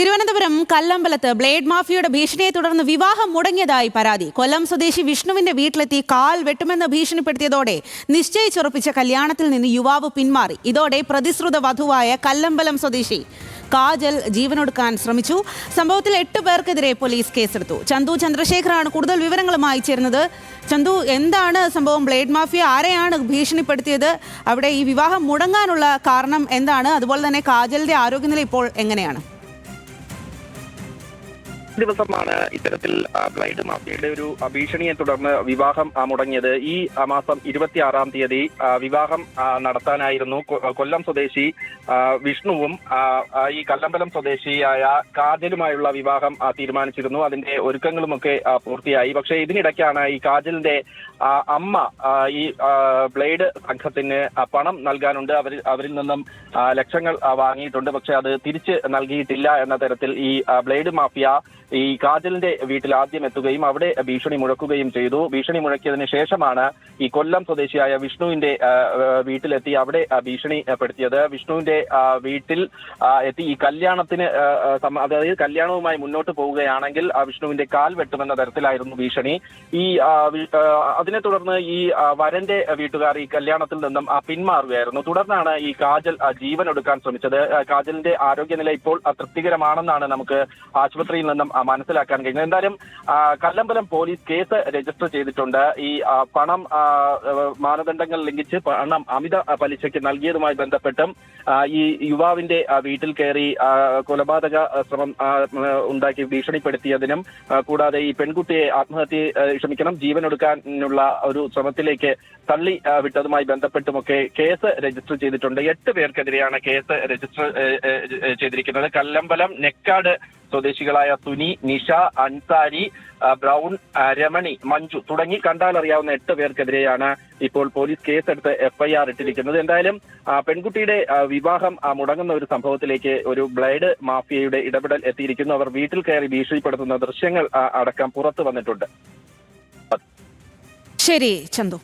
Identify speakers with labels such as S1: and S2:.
S1: Thiruvananthapuram കല്ലമ്പലത്ത് blade മാഫിയയുടെ ഭീഷണിയെ തുടർന്ന് വിവാഹം മുടങ്ങിയതായി പരാതി. കൊല്ലം സ്വദേശി വിഷ്ണുവിന്റെ വീട്ടിലെത്തി കാൽ വെട്ടുമെന്ന് ഭീഷണിപ്പെടുത്തിയതോടെ നിശ്ചയിച്ചുറപ്പിച്ച കല്യാണത്തിൽ നിന്ന് യുവാവ് പിന്മാറി. ഇതോടെ പ്രതിശ്രുത വധുവായ കല്ലമ്പലം സ്വദേശി കാജൽ ജീവനൊടുക്കാൻ ശ്രമിച്ചു. സംഭവത്തിൽ എട്ട് പേർക്കെതിരെ പോലീസ് കേസെടുത്തു. ചന്തു ചന്ദ്രശേഖറാണ് കൂടുതൽ വിവരങ്ങളുമായി ചേരുന്നത്. ചന്തു എന്താണ് സംഭവം? ബ്ലേഡ് മാഫിയ ആരെയാണ് ഭീഷണിപ്പെടുത്തിയത്? അവിടെ ഈ വിവാഹം മുടങ്ങാനുള്ള കാരണം എന്താണ്? അതുപോലെ തന്നെ കാജലിന്റെ ആരോഗ്യനില ഇപ്പോൾ എങ്ങനെയാണ്?
S2: ദിവസമാണ് ഇത്തരത്തിൽ ബ്ലൈഡ് മാഫിയയുടെ ഒരു ഭീഷണിയെ തുടർന്ന് വിവാഹം മുടങ്ങിയത്. ഈ മാസം ഇരുപത്തിയാറാം തീയതി വിവാഹം നടത്താനായിരുന്നു കൊല്ലം സ്വദേശി വിഷ്ണുവും ഈ കല്ലമ്പലം സ്വദേശിയായ കാജലുമായുള്ള വിവാഹം തീരുമാനിച്ചിരുന്നു. അതിന്റെ ഒരുക്കങ്ങളുമൊക്കെ പൂർത്തിയായി. പക്ഷേ ഇതിനിടയ്ക്കാണ് ഈ കാജലിന്റെ അമ്മ ഈ ബ്ലേഡ് സംഘത്തിന് പണം നൽകാനുണ്ട്. അവർ അവരിൽ നിന്നും ലക്ഷങ്ങൾ വാങ്ങിയിട്ടുണ്ട്. പക്ഷെ അത് തിരിച്ച് നൽകിയിട്ടില്ല എന്ന തരത്തിൽ ഈ ബ്ലേഡ് മാഫിയ ഈ കാജലിന്റെ വീട്ടിൽ ആദ്യം എത്തുകയും അവിടെ ഭീഷണി മുഴക്കുകയും ചെയ്തു. ഭീഷണി മുഴക്കിയതിന് ശേഷമാണ് ഈ കൊല്ലം സ്വദേശിയായ വിഷ്ണുവിന്റെ വീട്ടിലെത്തി അവിടെ ഭീഷണി ഭീഷണിപ്പെടുത്തിയത് വിഷ്ണുവിന്റെ വീട്ടിൽ എത്തി ഈ കല്യാണത്തിന് അതായത് കല്യാണവുമായി മുന്നോട്ട് പോവുകയാണെങ്കിൽ ആ വിഷ്ണുവിന്റെ കാൽ വെട്ടുമെന്ന തരത്തിലായിരുന്നു ഭീഷണി. ഈ അതിനെ തുടർന്ന് ഈ വരന്റെ വീട്ടുകാർ ഈ കല്യാണത്തിൽ നിന്നും പിന്മാറുകയായിരുന്നു. തുടർന്നാണ് ഈ കാജൽ ജീവൻ എടുക്കാൻ ശ്രമിച്ചത്. കാജലിന്റെ ആരോഗ്യനില ഇപ്പോൾ തൃപ്തികരമാണെന്നാണ് നമുക്ക് ആശുപത്രിയിൽ നിന്നും മനസ്സിലാക്കാൻ കഴിഞ്ഞത് എന്തായാലും കല്ലമ്പലം പോലീസ് കേസ് രജിസ്റ്റർ ചെയ്തിട്ടുണ്ട്. ഈ പണം മാനദണ്ഡങ്ങൾ ലംഘിച്ച് പണം അമിത പലിശയ്ക്ക് നൽകിയതുമായി ബന്ധപ്പെട്ടും ഈ യുവാവിന്റെ വീട്ടിൽ കയറി കൊലപാതക ശ്രമം ഉണ്ടാക്കി ഭീഷണിപ്പെടുത്തിയതിനും കൂടാതെ ഈ പെൺകുട്ടിയെ ആത്മഹത്യ ക്ഷമിക്കണം ജീവനൊടുക്കാനുള്ള ഒരു ശ്രമത്തിലേക്ക് തള്ളി വിട്ടതുമായി ബന്ധപ്പെട്ടുമൊക്കെ കേസ് രജിസ്റ്റർ ചെയ്തിട്ടുണ്ട്. എട്ട് പേർക്കെതിരെയാണ് കേസ് രജിസ്റ്റർ ചെയ്തിരിക്കുന്നത്. കല്ലമ്പലം നെക്കാട് സ്വദേശികളായ സുനി നിഷ അൻസാരി ബ്രൌൺ രമണി മഞ്ജു തുടങ്ങി കണ്ടാലറിയാവുന്ന എട്ട് പേർക്കെതിരെയാണ് ഇപ്പോൾ പോലീസ് കേസെടുത്ത് എഫ്ഐആർ ഇട്ടിരിക്കുന്നത്. എന്തായാലും പെൺകുട്ടിയുടെ വിവാഹം മുടങ്ങുന്ന ഒരു സംഭവത്തിലേക്ക് ഒരു ബ്ലേഡ് മാഫിയയുടെ ഇടപെടൽ എത്തിയിരിക്കുന്നു. അവർ വീട്ടിൽ കയറി ഭീഷണിപ്പെടുത്തുന്ന ദൃശ്യങ്ങൾ അടക്കം പുറത്തു വന്നിട്ടുണ്ട്.
S1: ശരി ചന്തു.